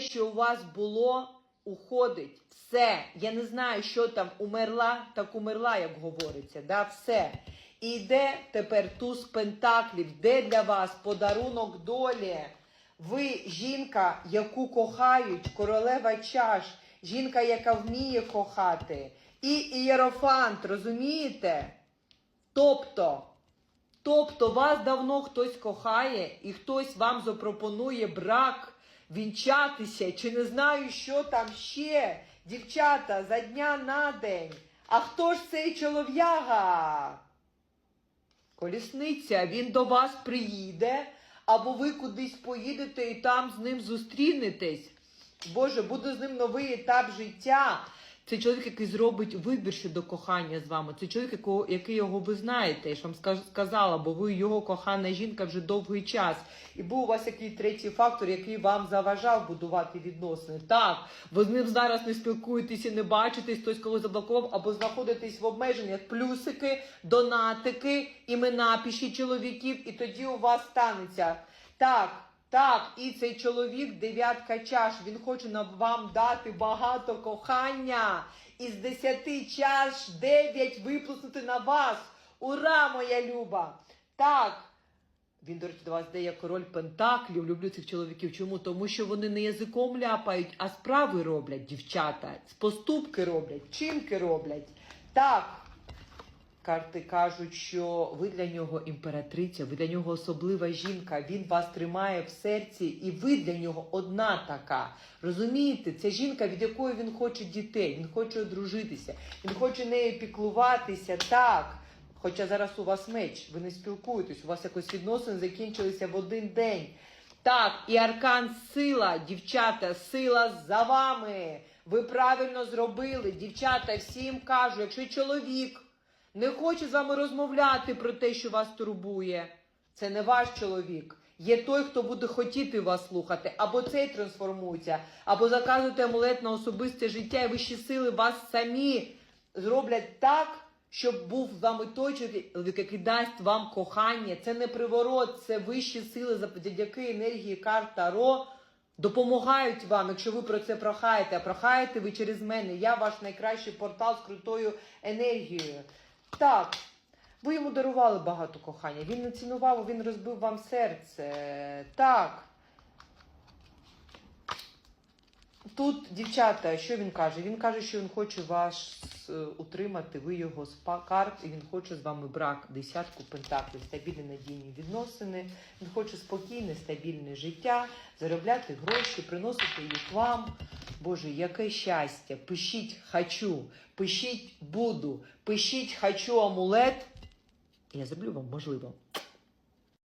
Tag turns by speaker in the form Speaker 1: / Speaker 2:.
Speaker 1: Що у вас було, уходить. Все. Я не знаю, що там умерла, так умерла, як говориться. Да? Все. І йде тепер туз пентаклів, де для вас подарунок долі. Ви жінка, яку кохають, королева чаш, жінка, яка вміє кохати. І ієрофант, розумієте? Тобто, тобто вас давно хтось кохає і хтось вам запропонує брак, вінчатися, чи не знаю, що там ще, дівчата, за дня на день. А хто ж цей чолов'яга? Колісниця, він до вас приїде, або ви кудись поїдете і там з ним зустрінетесь. Боже, буде з ним новий етап життя. Це чоловік, який зробить вибір щодо кохання з вами. Це чоловік, якого, який його ви знаєте. Я ж вам сказала, бо ви його кохана жінка вже довгий час. І був у вас який третій фактор, який вам заважав будувати відносини. Так, ви з ним зараз не спілкуєтесь і не бачитесь, хтось когось заблокував, або знаходитесь в обмеженнях плюсики, донатики, імена пишіть чоловіків, і тоді у вас станеться. Так, так, і цей чоловік, дев'ятка чаш, він хоче вам дати багато кохання. Із десяти чаш дев'ять виплеснути на вас. Ура, моя люба! Так. Він, до речі, до вас дає король Пентаклів. Люблю цих чоловіків. Чому? Тому що вони не язиком ляпають, а справи роблять, дівчата. Поступки роблять, вчинки роблять. Так. Карти кажуть, що ви для нього імператриця, ви для нього особлива жінка, він вас тримає в серці, і ви для нього одна така. Розумієте, це жінка, від якої він хоче дітей, він хоче одружитися, він хоче нею піклуватися так. Хоча зараз у вас меч, ви не спілкуєтесь, у вас якось відносини закінчилися в один день. Так, і аркан сила, дівчата, сила за вами. Ви правильно зробили, дівчата, всім кажу, якщо чоловік не хоче з вами розмовляти про те, що вас турбує. Це не ваш чоловік. Є той, хто буде хотіти вас слухати, або цей трансформується, або заказуєте амулет на особисте життя, і вищі сили вас самі зроблять так, щоб був з вами той чоловік, який дасть вам кохання. Це не приворот, це вищі сили завдяки енергії карт Таро допомагають вам, якщо ви про це прохаєте. А прохаєте ви через мене. Я ваш найкращий портал з крутою енергією. Так, ви йому дарували багато кохання. Він не цінував, він розбив вам серце. Так. Тут, дівчата, що він каже? Він каже, що він хоче вас е, утримати, ви його з карт, і він хоче з вами брак, десятку пентаклів, стабільні надійні відносини. Він хоче спокійне, стабільне життя, заробляти гроші, приносити їх вам. Боже, яке щастя! Пишіть хочу, пишіть буду, пишіть хочу амулет. Я зроблю вам можливо.